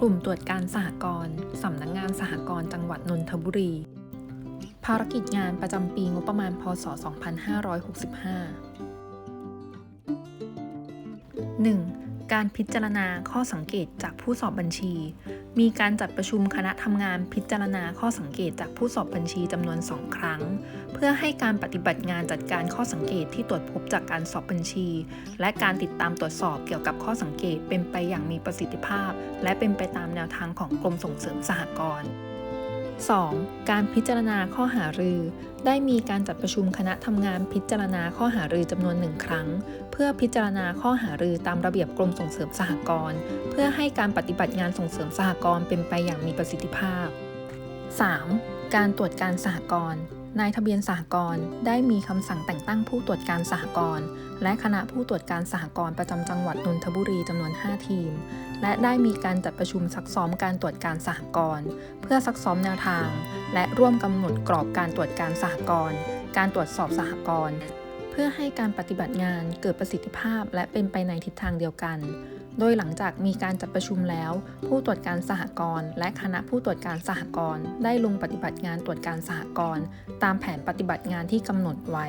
กลุ่มตรวจการสหกรณ์สำนักงงานสหกรณ์จังหวัดนนทบุรี ภารกิจงานประจำปีงบประมาณ พศ 2565 1. การพิจารณาข้อสังเกตจากผู้สอบบัญชี มีการจัดประชุมคณะทำงานพิจารณาข้อสังเกตจากผู้สอบบัญชีจำนวน 2 ครั้ง เพื่อให้การปฏิบัติงานจัดการข้อสังเกตที่ตรวจพบจากการสอบบัญชี และการติดตามตรวจสอบเกี่ยวกับข้อสังเกตเป็นไปอย่างมีประสิทธิภาพ และเป็นไปตามแนวทางของกรมส่งเสริมสหกรณ์ 2. การพิจารณาข้อหารือ ได้มีการจัดประชุมคณะทำงานพิจารณาข้อหารือจำนวนหนึ่งครั้ง เพื่อพิจารณาข้อหารือตามระเบียบกรมส่งเสริมสหกรณ์เพื่อให้การปฏิบัติงานส่งเสริมสหกรณ์เป็นไปอย่างมีประสิทธิภาพ 3. การตรวจการสหกรณ์ นายทะเบียนสหกรณ์ได้มีคำสั่งแต่งตั้งผู้ตรวจการสหกรณ์และคณะผู้ตรวจการสหกรณ์ประจำจังหวัดนนทบุรีจำนวน 5 ทีม และได้มีการจัดประชุมซักซ้อมการตรวจการสหกรณ์เพื่อซักซ้อมแนวทาง และร่วมกำหนดกรอบการตรวจการสหกรณ์การตรวจสอบสหกรณ์ เพื่อให้การปฏิบัติงานเกิดประสิทธิภาพและเป็นไปในทิศทางเดียวกัน โดยหลังจากมีการจัดประชุมแล้ว ผู้ตรวจการสหกรณ์และคณะผู้ตรวจการสหกรณ์ได้ลงปฏิบัติงานตรวจการสหกรณ์ตามแผนปฏิบัติงานที่กำหนดไว้